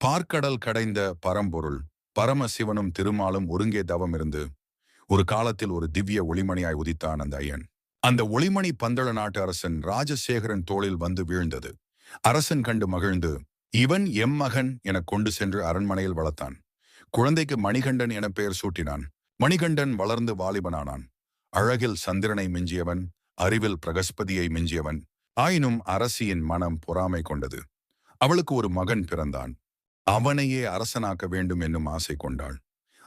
பார்க்கடல் கடைந்த பரம்பொருள் பரமசிவனும் திருமாலும் ஒருங்கே தவம் இருந்து ஒரு காலத்தில் ஒரு திவ்ய ஒளிமணியாய் உதித்தான் அந்த ஐயன். அந்த ஒளிமணி பந்தள நாட்டு அரசன் ராஜசேகரன் தோளில் வந்து வீழ்ந்தது. அரசன் கண்டு மகிழ்ந்து இவன் எம் மகன் என கொண்டு சென்று அரண்மனையில் வளர்த்தான். குழந்தைக்கு மணிகண்டன் என பெயர் சூட்டினான். மணிகண்டன் வளர்ந்து வாலிபனானான். அழகில் சந்திரனை மிஞ்சியவன் அறிவில் பிரகஸ்பதியை மிஞ்சியவன் ஆயினும் அரசியின் மனம் பொறாமை கொண்டது. அவளுக்கு ஒரு மகன் பிறந்தான். அவனையே அரசனாக்க வேண்டும் என்னும் ஆசை கொண்டாள்.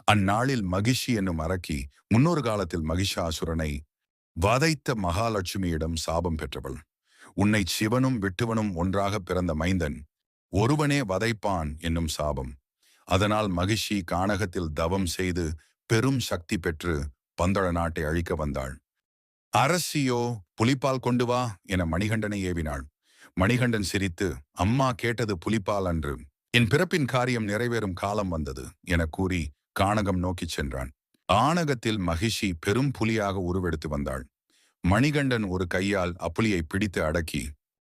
அந்நாளில் மகிஷி என்னும் அரக்கி முன்னொரு காலத்தில் மகிஷாசுரனை வதைத்த மகாலட்சுமியிடம் சாபம் பெற்றவள். உன்னை சிவனும் விட்டுவனும் ஒன்றாக பிறந்த மைந்தன் ஒருவனே வதைப்பான் என்னும் சாபம். அதனால் மகிஷி கானகத்தில் தவம் செய்து பெரும் சக்தி பெற்று பந்தள நாட்டை அழிக்க வந்தாள். அரசியோ புலிப்பால் கொண்டு வா என மணிகண்டனை ஏவினாள். மணிகண்டன் சிரித்து அம்மா கேட்டது புலிப்பால் அன்று. என் பிறப்பின் காரியம் நிறைவேறும் காலம் வந்தது என கூறி கானகம் நோக்கிச் சென்றான். ஆனகத்தில் மகிஷி பெரும் புலியாக உருவெடுத்து வந்தாள். மணிகண்டன் ஒரு கையால் அப்புலியை பிடித்து அடக்கி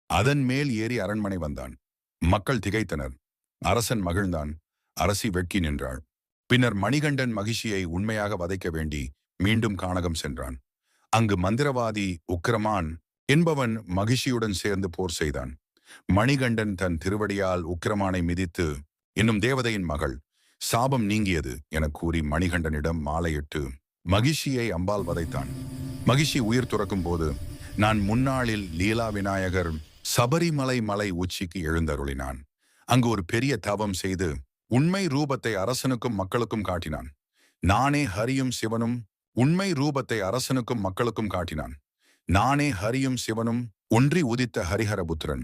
அதன் மேல் ஏறி அரண்மனை வந்தான். மக்கள் திகைத்தனர். அரசன் மகிழ்ந்தான். அரசி வெட்கி நின்றாள். பின்னர் மணிகண்டன் மகிஷியை உண்மையாக வதைக்க வேண்டி மீண்டும் கானகம் சென்றான். அங்கு மந்திரவாதி உக்கிரமான் என்பவன் மகிஷியுடன் சேர்ந்து போர் செய்தான். மணிகண்டன் தன் திருவடியால் உக்கிரமானை மிதித்து இன்னும் தேவதையின் மகள் சாபம் நீங்கியது என கூறி மணிகண்டனிடம் மாலையிட்டு மகிஷியை அம்பால் வதைத்தான். மகிஷி உயிர் துறக்கும் போது நான் முன்னாளில் லீலா விநாயகர் சபரிமலை மலை உச்சிக்கு எழுந்தருளினான். அங்கு ஒரு பெரிய தவம் செய்து உண்மை ரூபத்தை அரசனுக்கும் மக்களுக்கும் காட்டினான். நானே ஹரியும் சிவனும் உண்மை ரூபத்தை அரசனுக்கும் மக்களுக்கும் காட்டினான். நானே ஹரியும் சிவனும் ஒன்றி உதித்த ஹரிஹரபுத்திரன்.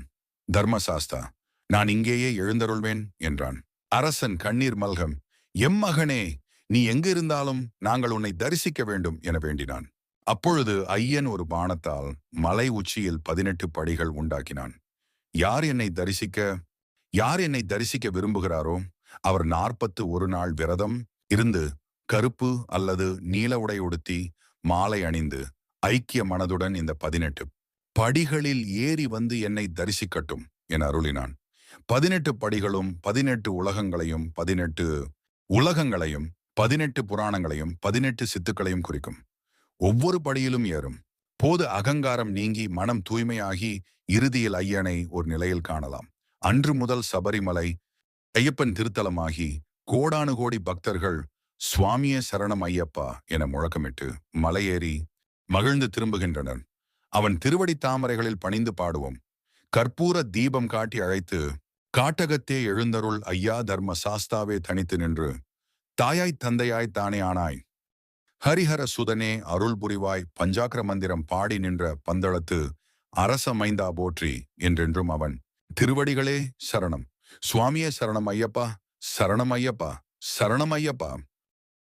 தர்மசாஸ்தா. நான் இங்கேயே எழுந்தருள்வேன் என்றான். அரசன் கண்ணீர் மல்கம். எம் மகனே நீ எங்கிருந்தாலும் நாங்கள் உன்னை தரிசிக்க வேண்டும் என வேண்டினான். அப்பொழுது ஐயன் ஒரு பானத்தால் மலை உச்சியில் பதினெட்டு படிகள் உண்டாக்கினான். யார் என்னை தரிசிக்க யார் என்னை தரிசிக்க விரும்புகிறாரோ அவர் நாற்பத்து ஒரு நாள் விரதம் இருந்து கருப்பு அல்லது நீல உடை உடுத்தி மாலை அணிந்து ஐக்கிய மனதுடன் இந்த பதினெட்டு படிகளில் ஏறி வந்து என்னை தரிசிக்கட்டும் என அருளினான். பதினெட்டு படிகளும் பதினெட்டு உலகங்களையும் பதினெட்டு உலகங்களையும் பதினெட்டு புராணங்களையும் பதினெட்டு சித்துக்களையும் குறிக்கும். ஒவ்வொரு படியிலும் ஏறும். போது அகங்காரம் நீங்கி மனம் தூய்மையாகி இறுதியில் ஐயனை ஒரு நிலையில் காணலாம். அன்று முதல் சபரிமலை ஐயப்பன் திருத்தலமாகி கோடானு கோடி பக்தர்கள் சுவாமிய சரணம் ஐயப்பா என முழக்கமிட்டு மலையேறி மகிழ்ந்து திரும்புகின்றனர். அவன் திருவடி தாமரைகளில் பணிந்து பாடுவோம். கற்பூர தீபம் காட்டி அழைத்து காட்டகத்தே எழுந்தருள் ஐயா தர்ம சாஸ்தாவே தனித்து நின்று தாயாய் தந்தையாய் தானே ஆனாய். ஹரிஹர சுதனே அருள் புரிவாய் பஞ்சாக்கர மந்திரம் பாடி நின்ற பந்தளத்து அரச மைந்தா போற்றி என்றென்றும் அவன் திருவடிகளே சரணம். சுவாமியே சரணம் ஐயப்பா சரணம் ஐயப்பா சரணம் ஐயப்பா.